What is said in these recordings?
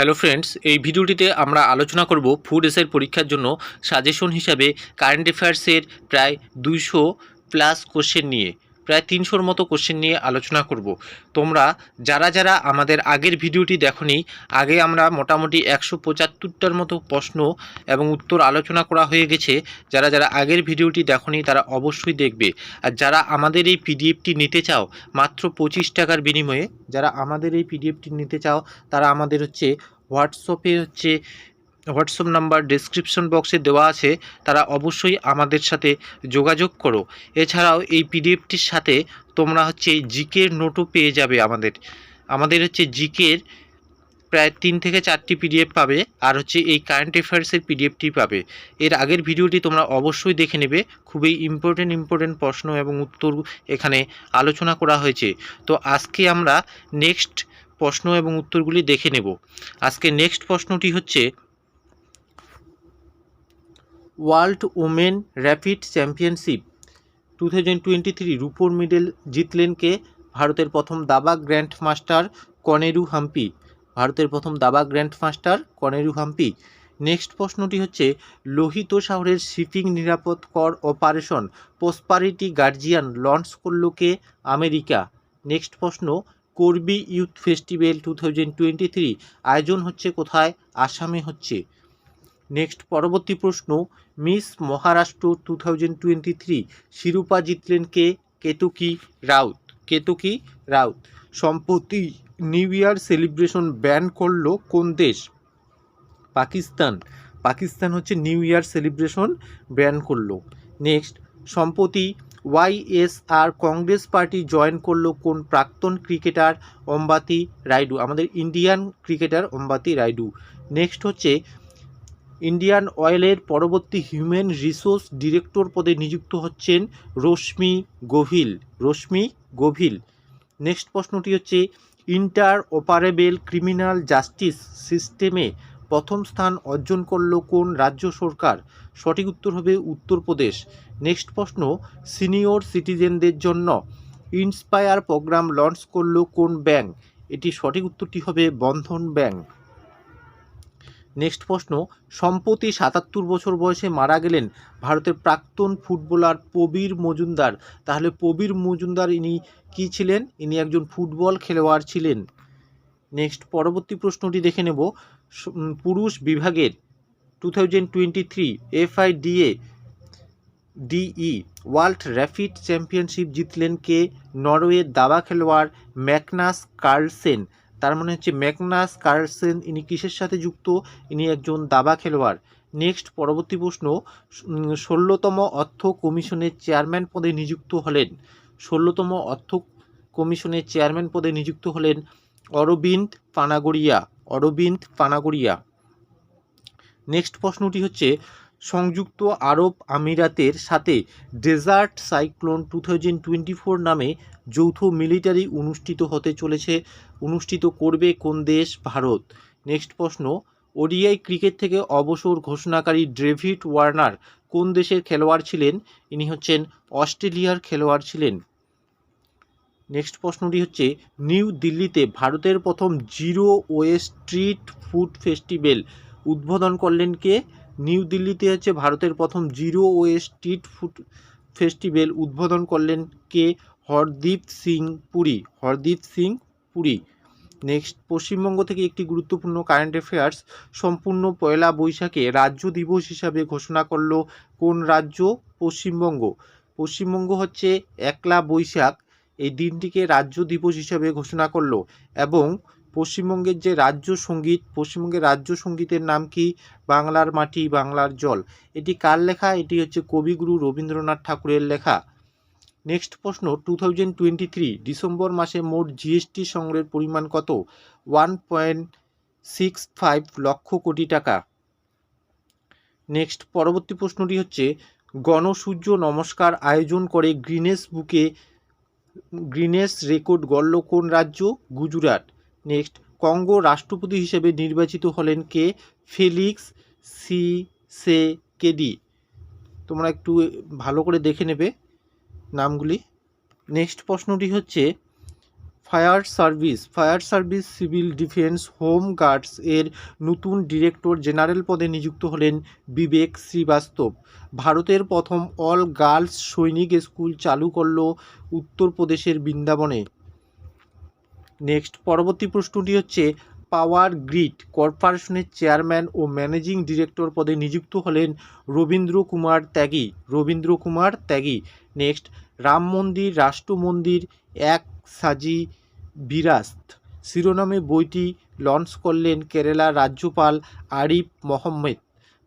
Hello friends এই ভিডিওটিতে আমরা আলোচনা করব ফুড এসের পরীক্ষার জন্য সাজেশন হিসাবে কারেন্ট অ্যাফেয়ার্সের প্রায় দুইশো প্লাস কোশ্চেন নিয়ে। প্রায় তিনশোর মতো কোশ্চেন নিয়ে আলোচনা করব। তোমরা যারা যারা আমাদের আগের ভিডিওটি দেখনি, আগে আমরা মোটামুটি একশো পঁচাত্তরটার মতো প্রশ্ন এবং উত্তর আলোচনা করা হয়ে গেছে। যারা যারা আগের ভিডিওটি দেখনি, তারা অবশ্যই দেখবে। আর যারা আমাদের এই পিডিএফটি নিতে চাও, মাত্র পঁচিশ টাকার বিনিময়ে, যারা আমাদের এই পিডিএফটি নিতে চাও, তারা আমাদের হচ্ছে, হোয়াটসঅ্যাপে হচ্ছে হোয়াটসঅ্যাপ নাম্বার ডেসক্রিপশন বক্সে দেওয়া আছে, তারা অবশ্যই আমাদের সাথে যোগাযোগ করো। এছাড়াও এই পিডিএফটির সাথে তোমরা হচ্ছে জিকের নোটও পেয়ে যাবে আমাদের। আমাদের হচ্ছে জিকের প্রায় তিন থেকে চারটি পিডিএফ পাবে, আর হচ্ছে এই কারেন্ট অ্যাফেয়ার্সের পিডিএফটি পাবে। এর আগের ভিডিওটি তোমরা অবশ্যই দেখে নেবে। খুবই ইম্পর্টেন্ট ইম্পর্টেন্ট প্রশ্ন এবং উত্তর এখানে আলোচনা করা হয়েছে। তো আজকে আমরা নেক্সট প্রশ্ন এবং উত্তরগুলি দেখে নেব। আজকে নেক্সট প্রশ্নটি হচ্ছে world women rapid championship. Two thousand twenty three রুপোর মেডেল জিতলেন কে? ভারতের প্রথম দাবা গ্র্যান্ড মাস্টার কনেরু হাম্পি। ভারতের প্রথম দাবা grandmaster Koneru Humpy. Next প্রশ্নটি হচ্ছে, লোহিত শহরের শিপিং নিরাপদ কর অপারেশন প্রসপারিটি গার্জিয়ান লঞ্চ করল কে? আমেরিকা। নেক্সট প্রশ্ন, করবি youth festival two thousand twenty three আয়োজন হচ্ছে কোথায়? আসামে হচ্ছে। নেক্সট পরবর্তী প্রশ্ন miss Maharashtra two thousand twenty three শিরোপা জিতলেন কে? কেতুকি রাউত। কেতুকি রাউত। সম্প্রতি নিউ ইয়ার সেলিব্রেশন ব্যান করল কোন দেশ? পাকিস্তান। পাকিস্তান হচ্ছে নিউ ইয়ার সেলিব্রেশন ব্যান করল। নেক্সট সম্প্রতি ওয়াইএসআর কংগ্রেস পার্টি জয়েন করল কোন প্রাক্তন ক্রিকেটার অম্বাতি রাইডু। আমাদের Indian cricketer Ambati Rayudu. Next হচ্ছে ইন্ডিয়ান অয়েলের পরবর্তী হিউম্যান রিসোর্স ডিরেক্টর পদে নিযুক্ত হচ্ছেন রশ্মি গভিল। রশ্মি গভিল। নেক্সট প্রশ্নটি হচ্ছে ইন্টার অপারেবল ক্রিমিনাল জাস্টিস সিস্টেমে প্রথম স্থান অর্জন করল কোন রাজ্য সরকার? সঠিক উত্তর হবে উত্তরপ্রদেশ। নেক্সট প্রশ্ন, সিনিয়র সিটিজেনদের জন্য ইন্সপায়ার প্রোগ্রাম লঞ্চ করল কোন ব্যাংক? এটি সঠিক উত্তরটি হবে বন্ধন ব্যাংক। নেক্সট প্রশ্ন, সম্প্রতি সাতাত্তর বছর বয়সে মারা গেলেন ভারতের প্রাক্তন ফুটবলার প্রবীর মজুমদার। তাহলে প্রবীর মজুমদার ইনি কী ছিলেন? ইনি একজন ফুটবল খেলোয়াড় ছিলেন। নেক্সট পরবর্তী প্রশ্নটি দেখে নেব। পুরুষ বিভাগের two thousand twenty three FIDE, DE, world rapid championship জিতলেন কে? নরওয়ের দাবা খেলোয়াড় ম্যাকনাস কার্লসেন। তার মানে হচ্ছে ম্যাকনাস কার্লসেন ইনি কিসের সাথে যুক্ত? ইনি একজন দাবা খেলোয়াড়। নেক্সট পরবর্তী প্রশ্ন ষোলোতম অর্থ কমিশনের চেয়ারম্যান পদে নিযুক্ত হলেন। ষোলোতম অর্থ কমিশনের চেয়ারম্যান পদে নিযুক্ত হলেন অরবিন্দ পানাগড়িয়া। অরবিন্দ পানাগড়িয়া। নেক্সট প্রশ্নটি হচ্ছে, সংযুক্ত আরব আমিরাতের সাথে ডেজার্ট সাইক্লোন টু নামে যৌথ মিলিটারি অনুষ্ঠিত হতে চলেছে। অনুষ্ঠিত করবে কোন দেশ? ভারত। নেক্সট প্রশ্ন, ওডিআই ক্রিকেট থেকে অবসর ঘোষণাকারী ডেভিড ওয়ার্নার কোন দেশের খেলোয়াড় ছিলেন? ইনি হচ্ছেন অস্ট্রেলিয়ার খেলোয়াড় ছিলেন। নেক্সট প্রশ্নটি হচ্ছে, নিউ দিল্লিতে ভারতের প্রথম zero waste street food festival উদ্বোধন করলেন কে? নিউ দিল্লিতে হচ্ছে ভারতের প্রথম zero waste street food festival উদ্বোধন করলেন কে? হরদীপ সিং পুরী। হরদীপ সিং পুরী। নেক্সট, পশ্চিমবঙ্গ থেকে একটি গুরুত্বপূর্ণ কারেন্ট অ্যাফেয়ার্স সম্পূর্ণ পয়লা বৈশাখে রাজ্য দিবস হিসাবে ঘোষণা করল কোন রাজ্য? পশ্চিমবঙ্গ। পশ্চিমবঙ্গ হচ্ছে একলা বৈশাখ। এই দিনটিকে রাজ্য দিবস হিসাবে ঘোষণা করল এবং পশ্চিমবঙ্গের যে রাজ্য সংগীত, পশ্চিমবঙ্গের রাজ্য সঙ্গীতের নাম কি? বাংলার মাটি, বাংলার জল। এটি কার লেখা? এটি হচ্ছে কবিগুরু রবীন্দ্রনাথ ঠাকুরের লেখা। নেক্সট প্রশ্ন two thousand twenty three December মাসে মোট জিএসটি সংগ্রহের পরিমাণ কত? One point six five lakh crore টাকা। নেক্সট, পরবর্তী প্রশ্নটি হচ্ছে, গণসূর্য নমস্কার আয়োজন করে গ্রিনেস বুকে, গ্রিনেস রেকর্ড গড়ল কোন রাজ্য? গুজরাট। নেক্সট কঙ্গো রাষ্ট্রপতি হিসেবে নির্বাচিত হলেন কে? ফেলিক্স সি সে কেডি তোমরা একটু ভালো করে দেখে নেবে নামগুলি। নেক্সট প্রশ্নটি হচ্ছে, fire service fire service, civil defence, home guards এর নতুন ডিরেক্টর জেনারেল পদে নিযুক্ত হলেন বিবেক শ্রীবাস্তব। ভারতের প্রথম অল গার্লস সৈনিক স্কুল চালু করল উত্তরপ্রদেশের বৃন্দাবনে। নেক্সট পরবর্তী প্রশ্নটি হচ্ছে পাওয়ার গ্রিড কর্পোরেশনের চেয়ারম্যান ও ম্যানেজিং ডিরেক্টর পদে নিযুক্ত হলেন রবীন্দ্র কুমার ত্যাগী। রবীন্দ্র কুমার ত্যাগী। নেক্সট রাম মন্দির, রাষ্ট্র মন্দির, এক সাজি বিরাস্ত। শিরোনামে বইটি লঞ্চ করলেন কেরালা রাজ্যপাল আরিফ মোহাম্মদ।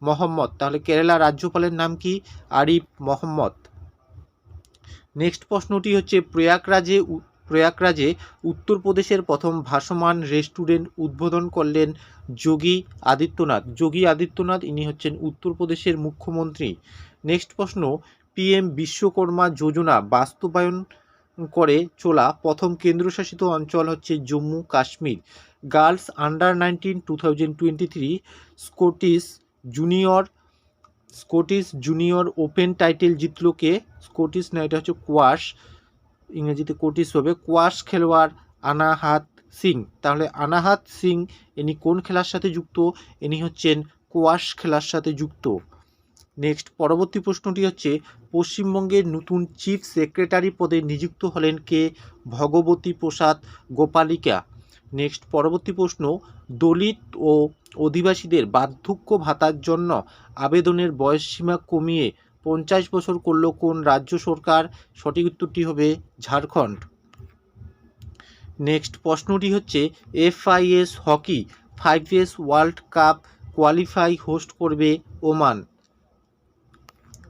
মোহাম্মদ, তাহলে কেরালা রাজ্যপালের নাম কি? আরিফ মোহাম্মদ। নেক্সট প্রশ্নটি হচ্ছে, প্রয়াগরাজে প্রয়াগরাজে উত্তরপ্রদেশের প্রথম ভাসমান রেস্টুরেন্ট উদ্বোধন করলেন যোগী আদিত্যনাথ। যোগী আদিত্যনাথ, ইনি হচ্ছেন উত্তরপ্রদেশের মুখ্যমন্ত্রী। নেক্সট প্রশ্ন পিএম বিশ্বকর্মা যোজনা বাস্তবায়ন করে চলা প্রথম কেন্দ্রশাসিত অঞ্চল হচ্ছে Jammu Kashmir. Girls under nineteen two thousand twenty three Scottish junior Scottish junior open title জিতল কে? স্কটিশ হচ্ছে কোয়াশ। ইংরেজিতে কোটিশ হবে, কোয়াশ খেলোয়াড় আনাহাত সিং। তাহলে আনাহাত সিং, ইনি কোন খেলার সাথে যুক্ত? ইনি হচ্ছেন কোয়াশ খেলার সাথে যুক্ত। নেক্সট, পরবর্তী প্রশ্নটি হচ্ছে পশ্চিমবঙ্গের নতুন চিফ সেক্রেটারি পদে নিযুক্ত হলেন কে? ভগবতী প্রসাদ গোপালিকা। নেক্সট, পরবর্তী প্রশ্ন, দলিত ও অধিবাসীদের বার্ধক্য ভাতার জন্য আবেদনের বয়সসীমা কমিয়ে পঞ্চাশ বছর করল কোন রাজ্য সরকার? সঠিক উত্তরটি হবে ঝাড়খণ্ড। নেক্সট প্রশ্নটি হচ্ছে, FIS hockey fives world cup qualify host করবে ওমান?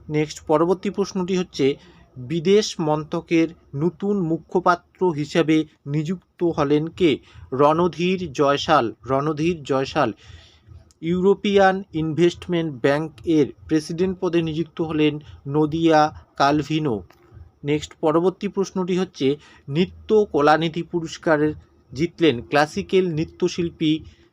নেক্সট পরবর্তী প্রশ্নটি হচ্ছে, বিদেশ মন্ত্রকের নতুন মুখপাত্র হিসেবে নিযুক্ত হলেন কে? Randhir Jaiswal. Randhir Jaiswal European investment bank এর প্রেসিডেন্ট পদে নিযুক্ত হলেন নদিয়া কালভিনো। নেক্সট পরবর্তী প্রশ্নটি হচ্ছে, নৃত্য কলানিধি পুরস্কারের জিতলেন ক্লাসিক্যাল নৃত্যশিল্পী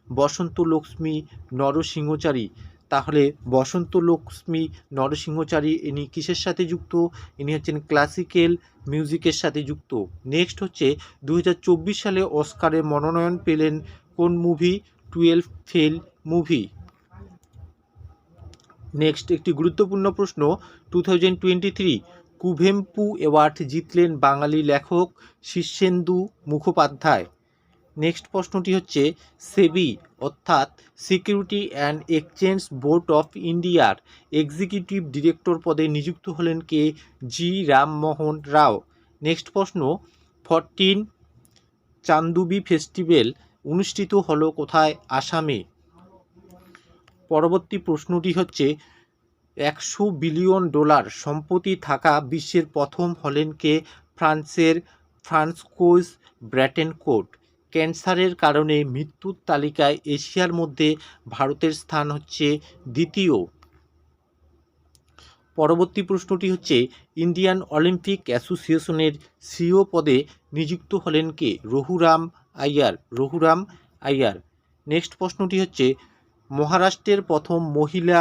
বসন্ত লক্ষ্মী নরসিংহচারী। তাহলে বসন্ত লক্ষ্মী নরসিংহচারী ইনি কিসের সাথে যুক্ত? ইনি হচ্ছেন ক্লাসিক্যাল মিউজিকের সাথে যুক্ত। নেক্সট হচ্ছে দু হাজার চব্বিশ সালে অস্কারে মনোনয়ন পেলেন কোন movie? Twelve fail movie next একটি গুরুত্বপূর্ণ প্রশ্ন two thousand twenty three Kuvempu award জিতলেন বাঙালি লেখক শীর্ষেন্দু মুখোপাধ্যায়। নেক্সট প্রশ্নটি হচ্ছে, সেবি, অর্থাৎ security and exchange board of ইন্ডিয়ার এক্সিকিউটিভ ডিরেক্টর পদে নিযুক্ত হলেন কে জি রামমোহন রাও। নেক্সট প্রশ্ন ফরটিন চান্দুবি ফেস্টিভ্যাল অনুষ্ঠিত হলো কোথায়? আসামে। পরবর্তী প্রশ্নটি হচ্ছে, একশো বিলিয়ন ডলার সম্পত্তি থাকা বিশ্বের প্রথম হলেন কে? ফ্রান্সের ফ্রান্সকোজ ব্র্যাটেনকোট। ক্যান্সারের কারণে মৃত্যুর তালিকায় এশিয়ার মধ্যে ভারতের স্থান হচ্ছে দ্বিতীয়। পরবর্তী প্রশ্নটি হচ্ছে, ইন্ডিয়ান অলিম্পিক অ্যাসোসিয়েশনের সিও পদে নিযুক্ত হলেন কে? রঘুরাম আইয়ার। রঘুরাম আইয়ার। নেক্সট প্রশ্নটি হচ্ছে মহারাষ্ট্রের প্রথম মহিলা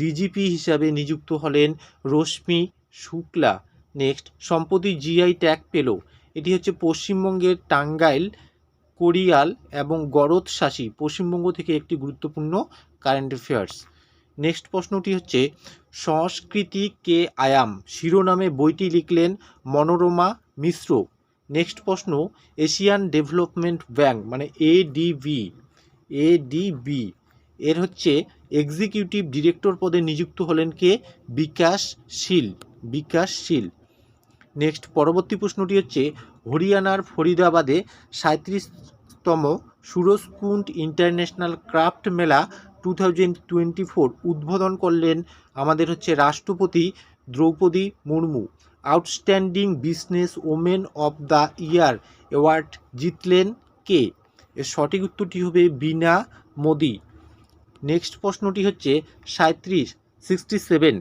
ডিজিপি হিসাবে নিযুক্ত হলেন রশ্মি শুক্লা। নেক্সট সম্প্রতি জিআই ট্যাগ পেল। এটি হচ্ছে পশ্চিমবঙ্গের টাঙ্গাইল, কোরিয়াল এবং গরদ শাসী পশ্চিমবঙ্গ থেকে একটি গুরুত্বপূর্ণ কারেন্ট অ্যাফেয়ার্স নেক্সট প্রশ্নটি হচ্ছে, সংস্কৃতি কে আয়াম? শিরোনামে বইটি লিখলেন মনোরমা মিশ্র। নেক্সট প্রশ্ন, এশিয়ান ডেভেলপমেন্ট ব্যাংক মানে এডিবি এডিবি এর হচ্ছে এক্সিকিউটিভ ডিরেক্টর পদে নিযুক্ত হলেন কে? বিকাশশীল বিকাশশীল নেক্সট পরবর্তী প্রশ্নটি হচ্ছে, হরিয়ানার ফরিদাবাদে সাঁত্রিশতম Surajkund international craft mela two thousand twenty four উদ্বোধন করলেন আমাদের হচ্ছে রাষ্ট্রপতি Droupadi Murmu. Outstanding business women of the year award জিতলেন কে? এর সঠিক উত্তরটি হবে বিনা মোদি। নেক্সট প্রশ্নটি হচ্ছে সাঁত্রিশ sixty seven.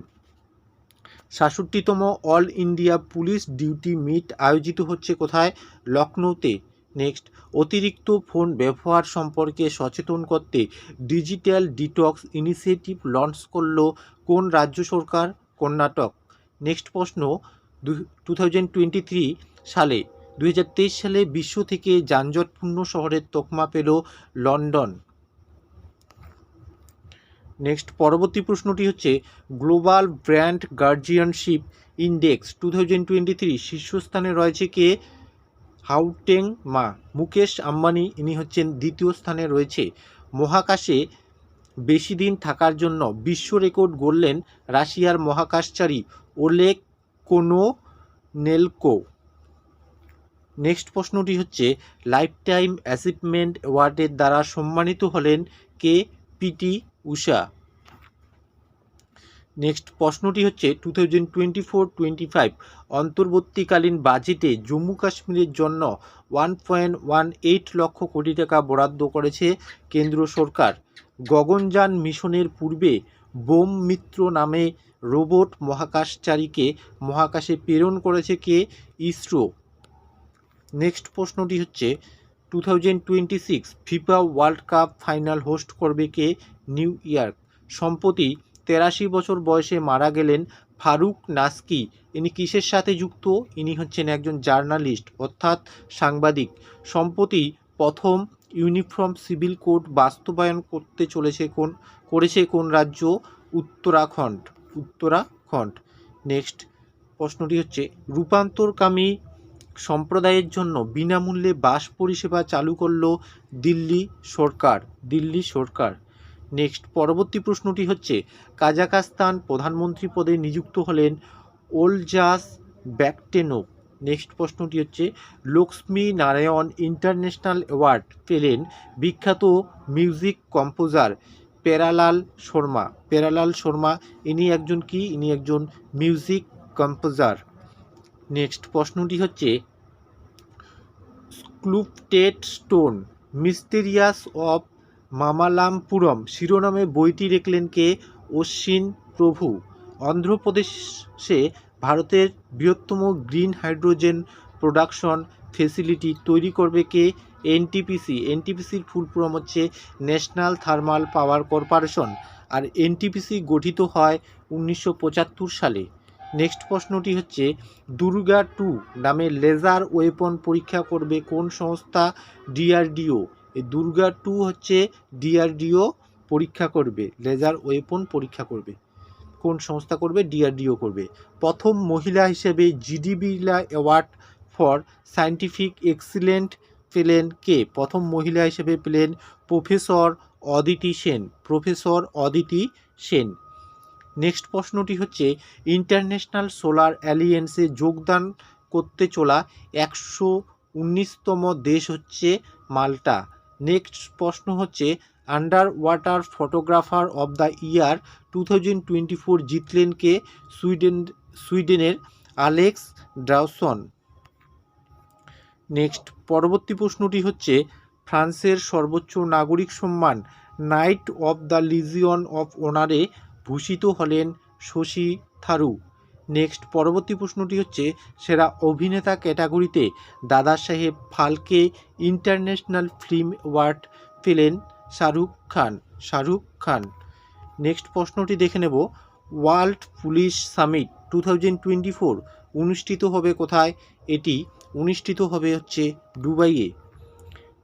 সাতষট্টিতম all India police duty meet আয়োজিত হচ্ছে কোথায়? লখনৌতে নেক্সট, অতিরিক্ত ফোন ব্যবহার সম্পর্কে সচেতন করতে ডিজিটাল ডিটক্স ইনিশিয়েটিভ লঞ্চ করল কোন রাজ্য সরকার? কর্ণাটক। নেক্সট প্রশ্ন টু সালে দু হাজার তেইশ সালে বিশ্ব থেকে যানজটপূর্ণ শহরের তকমা পেল লন্ডন। নেক্সট পরবর্তী প্রশ্নটি হচ্ছে, global brand guardianship index two thousand twenty three শীর্ষস্থানে রয়েছে কে? হাউটেং মা। মুকেশ আম্বানি, ইনি হচ্ছেন দ্বিতীয় স্থানে রয়েছে। মহাকাশে বেশি দিন থাকার জন্য বিশ্ব রেকর্ড গড়লেন রাশিয়ার মহাকাশচারী ওলেক কোনো নেলকো নেক্সট প্রশ্নটি হচ্ছে লাইফ টাইম অ্যাচিভমেন্ট অ্যাওয়ার্ডের দ্বারা সম্মানিত হলেন কে? পিটি উষা। নেক্সট প্রশ্নটি হচ্ছে two thousand twenty four twenty five অন্তর্বর্তীকালীন বাজেটে জম্মু কাশ্মীরের জন্য one point one eight lakh crore টাকা বরাদ্দ করেছে কেন্দ্র সরকার। গগনযান মিশনের পূর্বে বোম মিত্র নামে রোবট মহাকাশচারীকে মহাকাশে প্রেরণ করেছে কে? ইসরো। নেক্সট প্রশ্নটি হচ্ছে two thousand twenty six FIFA world cup final host করবে কে? New York. সম্প্রতি তেরাশি বছর বয়সে মারা গেলেন ফারুক নাসকি। ইনি কিসের সাথে যুক্ত? ইনি হচ্ছেন একজন জার্নালিস্ট, অর্থাৎ সাংবাদিক। সম্প্রতি প্রথম ইউনিফর্ম সিভিল কোড বাস্তবায়ন করতে চলেছে কোন, করেছে কোন রাজ্য? উত্তরাখণ্ড। উত্তরাখণ্ড। নেক্সট প্রশ্নটি হচ্ছে, রূপান্তরকামী সম্প্রদায়ের জন্য বিনামূল্যে বাস পরিষেবা চালু করল দিল্লি সরকার দিল্লি সরকার। নেক্সট পরবর্তী প্রশ্নটি হচ্ছে কাজাকাস্তান প্রধানমন্ত্রী পদে নিযুক্ত হলেন ওলজাস ব্যাকটেনো নেক্সট প্রশ্নটি হচ্ছে, লক্ষ্মী নারায়ণ ইন্টারন্যাশনাল অ্যাওয়ার্ড পেলেন বিখ্যাত মিউজিক কম্পোজার পেরালাল শর্মা। পেরালাল শর্মা, ইনি একজন কি? ইনি একজন মিউজিক কম্পোজার। নেক্সট প্রশ্নটি হচ্ছে, sculpted stone, mysterious of Mamallapuram, শিরোনামে বইটি লিখলেন কে? অশ্বিন প্রভু। অন্ধ্রপ্রদেশে ভারতের বৃহত্তম গ্রিন হাইড্রোজেন প্রোডাকশন ফেসিলিটি তৈরি করবে কে? এনটিপিসি। এনটিপিসির ফুল ফর্ম হচ্ছে ন্যাশনাল থার্মাল পাওয়ার কর্পোরেশন। আর এনটিপিসি গঠিত হয় উনিশশো পঁচাত্তর সালে। নেক্সট প্রশ্নটি হচ্ছে, দুর্গা টু নামে লেজার ওয়েপন পরীক্ষা করবে কোন সংস্থা ডিআরডিও? এই দুর্গা টু হচ্ছে ডিআরডিও পরীক্ষা করবে, লেজার ওয়েপন পরীক্ষা করবে। কোন সংস্থা করবে? ডিআরডিও করবে। প্রথম মহিলা হিসেবে GD Birla award for scientific excellent পেলেন কে? প্রথম মহিলা হিসেবে পেলেন professor Aditi Sen. Professor Aditi Sen. Next প্রশ্নটি হচ্ছে, ইন্টারন্যাশনাল সোলার অ্যালিয়েন্সে যোগদান করতে চলা একশো উনিশতম দেশ হচ্ছে মাল্টা। নেক্সট প্রশ্ন হচ্ছে under water photographer of the year two thousand twenty four জিতলেন কে? সুইডেন, সুইডেনের আলেক্স ড্রাউসন। নেক্সট পরবর্তী প্রশ্নটি হচ্ছে, ফ্রান্সের সর্বোচ্চ নাগরিক সম্মান knight of the legion of অনারে ভূষিত হলেন শশী থারু। নেক্সট পরবর্তী প্রশ্নটি হচ্ছে, সেরা অভিনেতা ক্যাটাগরিতে দাদা সাহেব ফালকে ইন্টারন্যাশনাল ফিল্ম অ্যাওয়ার্ড পেলেন শাহরুখ খান শাহরুখ খান। নেক্সট প্রশ্নটি দেখে নেব, world police summit two thousand twenty four অনুষ্ঠিত হবে কোথায়? এটি অনুষ্ঠিত হবে হচ্ছে দুবাইয়ে।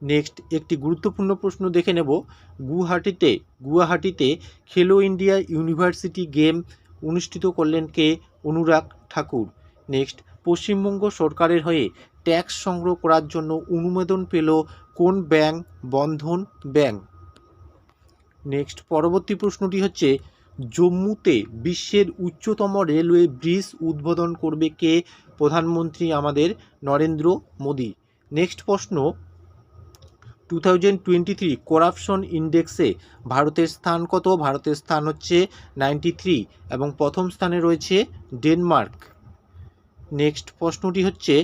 নেক্সট একটি গুরুত্বপূর্ণ প্রশ্ন দেখে নেব। গুয়াহাটিতে গুয়াহাটিতে খেলো ইন্ডিয়া ইউনিভার্সিটি গেম অনুষ্ঠিত করলেন কে? অনুরাগ ঠাকুর। নেক্সট পশ্চিমবঙ্গ সরকারের হয়ে ট্যাক্স সংগ্রহ করার জন্য অনুমোদন পেল কোন ব্যাংক? বন্ধন ব্যাংক। নেক্সট পরবর্তী প্রশ্নটি হচ্ছে, জম্মুতে বিশ্বের উচ্চতম রেলওয়ে ব্রিজ উদ্বোধন করবে কে? প্রধানমন্ত্রী আমাদের নরেন্দ্র মোদী। নেক্সট প্রশ্ন two thousand twenty three corruption ইন্ডেক্সে ভারতের স্থান কত? ভারতের স্থান হচ্ছে নাইনটি থ্রি এবং প্রথম স্থানে রয়েছে ডেনমার্ক। নেক্সট প্রশ্নটি হচ্ছে,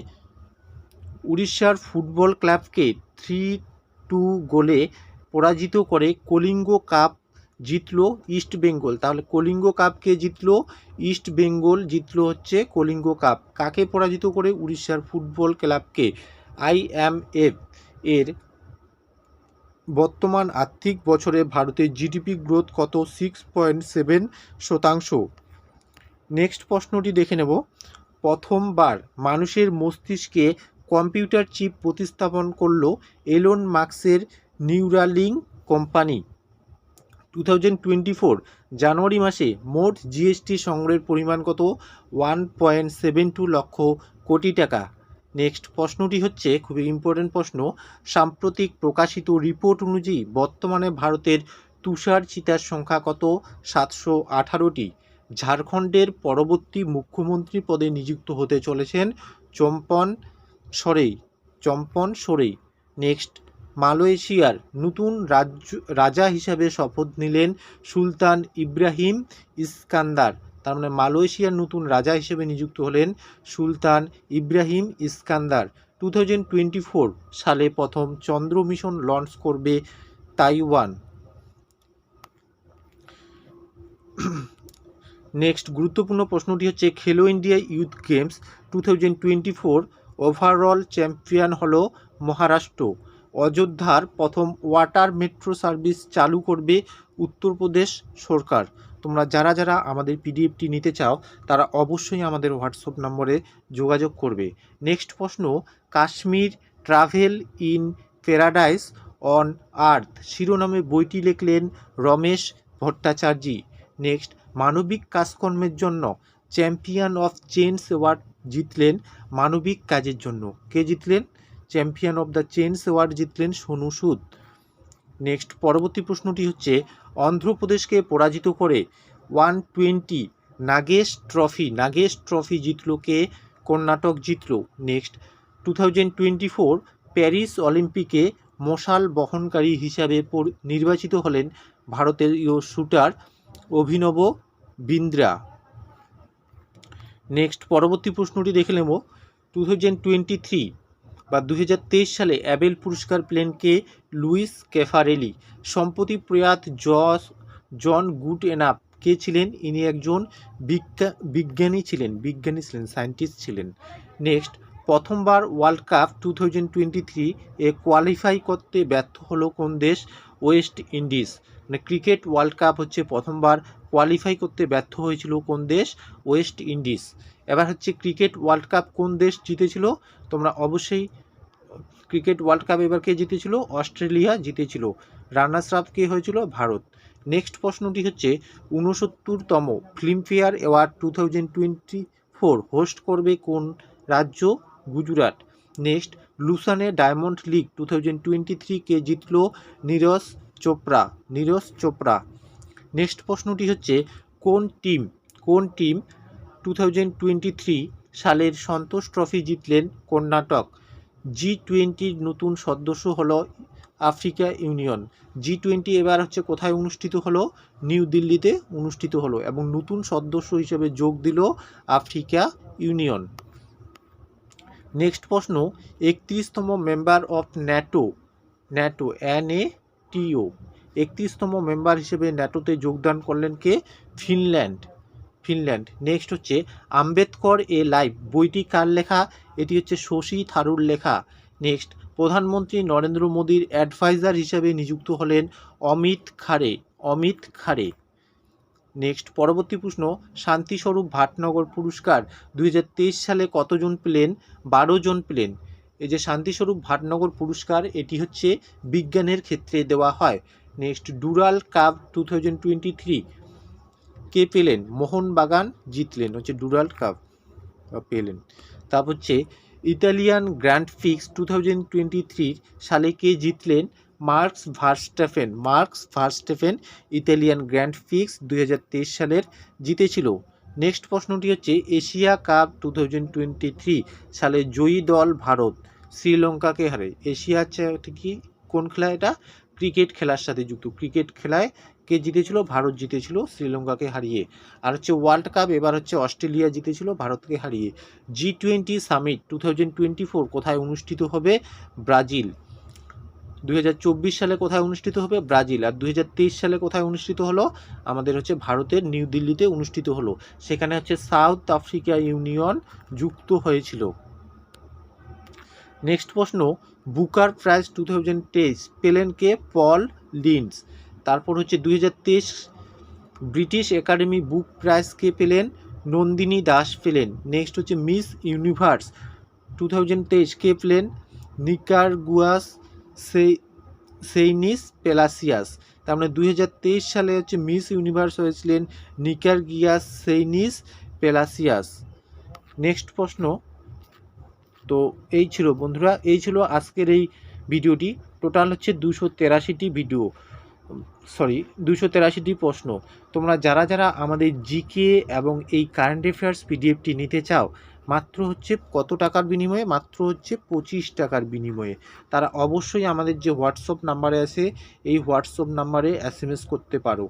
উড়িষ্যার ফুটবল ক্লাবকে থ্রি টু গোলে পরাজিত করে কলিঙ্গ কাপ জিতলো ইস্ট বেঙ্গল। তাহলে কলিঙ্গ কাপকে জিতল? ইস্ট বেঙ্গল জিতলো হচ্ছে কলিঙ্গ কাপ। কাকে পরাজিত করে? উড়িষ্যার ফুটবল ক্লাবকে আইএমএফ এর বর্তমান আর্থিক বছরে ভারতের জিডিপি গ্রোথ কত সিক্স পয়েন্ট সেভেন শতাংশ? নেক্সট প্রশ্নটি দেখে নেব। প্রথমবার মানুষের মস্তিষ্কে কম্পিউটার চিপ প্রতিস্থাপন করল এলন মার্কসের Neuralink company. Two thousand twenty four January মাসে মোট জিএসটি সংগ্রহের পরিমাণ কত? One point seven two lakh crore টাকা। নেক্সট প্রশ্নটি হচ্ছে, খুবই ইম্পর্টেন্ট প্রশ্ন, সাম্প্রতিক প্রকাশিত রিপোর্ট অনুযায়ী বর্তমানে ভারতের তুষার চিতার সংখ্যা কত? সাতশো আঠারোটি। ঝাড়খণ্ডের পরবর্তী মুখ্যমন্ত্রী পদে নিযুক্ত হতে চলেছেন চম্পন সরেই চম্পন সরেই। নেক্সট মালয়েশিয়ার নতুন রাজ্য, রাজা হিসাবে শপথ নিলেন সুলতান ইব্রাহিম ইস্কান্দার। তার মানে মালয়েশিয়ার নতুন রাজা হিসেবে নিযুক্ত হলেন সুলতান ইব্রাহিম ইস্কান্দার। টু সালে প্রথম চন্দ্র মিশন লঞ্চ করবে তাইওয়ান। নেক্সট গুরুত্বপূর্ণ প্রশ্নটি হচ্ছে Khelo India youth games two overall champion হল মহারাষ্ট্র। অযোধ্যার প্রথম ওয়াটার মেট্রো সার্ভিস চালু করবে উত্তরপ্রদেশ সরকার। তোমরা যারা যারা আমাদের পিডিএফটি নিতে চাও, তারা অবশ্যই আমাদের হোয়াটসঅ্যাপ নম্বরে যোগাযোগ করবে। নেক্সট প্রশ্ন, Kashmir travel in paradise on earth. শিরোনামে বইটি লিখলেন রমেশ ভট্টাচার্যী। নেক্সট, মানবিক কাজকর্মের জন্য চ্যাম্পিয়ন অফ চেঞ্জ অ্যাওয়ার্ড জিতলেন মানবিক কাজের জন্য। কে জিতলেন? Champion of the change award জিতলেন সোনু সুদ। নেক্সট, পরবর্তী প্রশ্নটি হচ্ছে অন্ধ্রপ্রদেশকে পরাজিত করে one twenty Nagesh trophy Nagesh trophy জিতল কে? কর্ণাটক জিতল। Next, two thousand twenty four Paris অলিম্পিকে মশাল বহনকারী হিসাবে নির্বাচিত হলেন ভারতের শুটার অভিনব বিন্দ্রা। নেক্সট, পরবর্তী প্রশ্নটি দেখে নেব। টু থাউজেন্ড টোয়েন্টি থ্রি বা দুহাজার তেইশ সালে অ্যাবেল পুরস্কার প্লেনকে লুইস ক্যাফারেলি সম্প্রতি প্রয়াত জস, জন গুড এনাপ কে ছিলেন? ইনি একজন বিজ্ঞা, বিজ্ঞানী ছিলেন বিজ্ঞানী ছিলেন, সায়েন্টিস্ট ছিলেন। নেক্সট, প্রথমবার world cup two thousand twenty three এ কোয়ালিফাই করতে ব্যর্থ হলো কোন দেশ? West Indies. মানে ক্রিকেট ওয়ার্ল্ড কাপ হচ্ছে প্রথমবার কোয়ালিফাই করতে ব্যর্থ হয়েছিল কোন দেশ? West Indies. এবার হচ্ছে ক্রিকেট ওয়ার্ল্ড কাপ কোন দেশ জিতেছিল? তোমরা অবশ্যই ক্রিকেট ওয়ার্ল্ড কাপ এবার কে জিতেছিল? অস্ট্রেলিয়া জিতেছিল। রানার্স আপ কে হয়েছিল? ভারত। নেক্সট প্রশ্নটি হচ্ছে, ঊনসত্তরতম Filmfare award two thousand twenty four host করবে কোন রাজ্য? Gujarat. Next, Lausanne diamond league two thousand twenty three কে জিতল নীরজ চোপড়া? নীরজ চোপড়া। নেক্সট প্রশ্নটি হচ্ছে, কোন টিম কোন team two thousand twenty three সালের সন্তোষ ট্রফি জিতলেন কর্ণাটক? জি টোয়েন্টির নতুন সদস্য হলো আফ্রিকা ইউনিয়ন। জি টোয়েন্টি এবার হচ্ছে কোথায় অনুষ্ঠিত হলো? নিউ দিল্লিতে অনুষ্ঠিত হলো এবং নতুন সদস্য হিসেবে যোগ দিল আফ্রিকা ইউনিয়ন। নেক্সট প্রশ্ন, একত্রিশতম member of NATO NATO N A T O একত্রিশতম member হিসেবে ন্যাটোতে যোগদান করলেন কে? ফিনল্যান্ড। ফিনল্যান্ড। নেক্সট হচ্ছে আম্বেদকর এ লাইভ বইটি কার লেখা? এটি হচ্ছে শশী থারুর লেখা। নেক্সট, প্রধানমন্ত্রী নরেন্দ্র মোদীর অ্যাডভাইজার হিসেবে নিযুক্ত হলেন অমিত খারে অমিত খারে নেক্সট, পরবর্তী প্রশ্ন, শান্তিস্বরূপ ভাটনগর পুরস্কার দুই হাজার তেইশ সালে কতজন পেলেন? বারো জন পেলেন। এই যে শান্তিস্বরূপ ভাটনগর পুরস্কার, এটি হচ্ছে বিজ্ঞানের ক্ষেত্রে দেওয়া হয়। Next, Durand cup two thousand twenty three কে পেলেন? মোহনবাগান জিতলেন, হচ্ছে ডুরাল কাপ পেলেন। তারপর হচ্ছে Italian grand prix two thousand twenty সালে কে জিতলেন? Max Verstappen. Max Verstappen Italian grand prix দুই হাজার তেইশ সালের জিতেছিল। নেক্সট প্রশ্নটি হচ্ছে, Asia cup two thousand twenty three সালে জয়ী দল ভারত, শ্রীলঙ্কাকে হারে। এশিয়া হচ্ছে কি? কোন খেলা এটা? ক্রিকেট খেলার সাথে যুক্ত। ক্রিকেট খেলায় কে জিতেছিল? ভারত জিতেছিল, শ্রীলঙ্কাকে হারিয়ে। আর হচ্ছে ওয়ার্ল্ড কাপ এবার হচ্ছে অস্ট্রেলিয়া জিতেছিল, ভারতকে হারিয়ে। G twenty summit two thousand twenty four কোথায় অনুষ্ঠিত হবে? ব্রাজিল। দুই হাজার চব্বিশ সালে কোথায় অনুষ্ঠিত হবে? ব্রাজিল। আর দুই হাজার তেইশ সালে কোথায় অনুষ্ঠিত হলো? আমাদের হচ্ছে ভারতের নিউ দিল্লিতে অনুষ্ঠিত হলো। সেখানে হচ্ছে সাউথ আফ্রিকা ইউনিয়ন যুক্ত হয়েছিল। নেক্সট প্রশ্ন, বুকার প্রাইজ টু থাউজেন্ড পেলেন কে পল লিন্স তারপর হচ্ছে দুই হাজার তেইশ ব্রিটিশ একাডেমি বুক প্রাইজ কে পেলেন, নন্দিনী দাস পেলেন। নেক্সট হচ্ছে মিস ইউনিভার্স টু থাউজেন্ড তেইশ কে প্লেন নিকার গুয়াস সেই, সেইনিস পেলাসিয়াস। তার মানে দুই হাজার তেইশ সালে হচ্ছে মিস ইউনিভার্স হয়েছিলেন নিকার গিয়াস সেইনিস পেলাসিয়াস। নেক্সট প্রশ্ন। তো এই ছিল বন্ধুরা, এই ছিল আজকের এই ভিডিওটি। টোটাল হচ্ছে দুশো ভিডিও। সরি দুশো তেরাশিটি প্রশ্ন। তোমরা যারা যারা আমাদের জিকে এবং এই কারেন্ট অ্যাফেয়ার্স পিডিএফটি নিতে চাও, মাত্র হচ্ছে কত টাকার বিনিময়ে? মাত্র হচ্ছে পঁচিশ টাকার বিনিময়ে। তারা অবশ্যই আমাদের যে হোয়াটসঅ্যাপ নাম্বারে আছে, এই হোয়াটসঅ্যাপ নাম্বারে এস করতে পারো।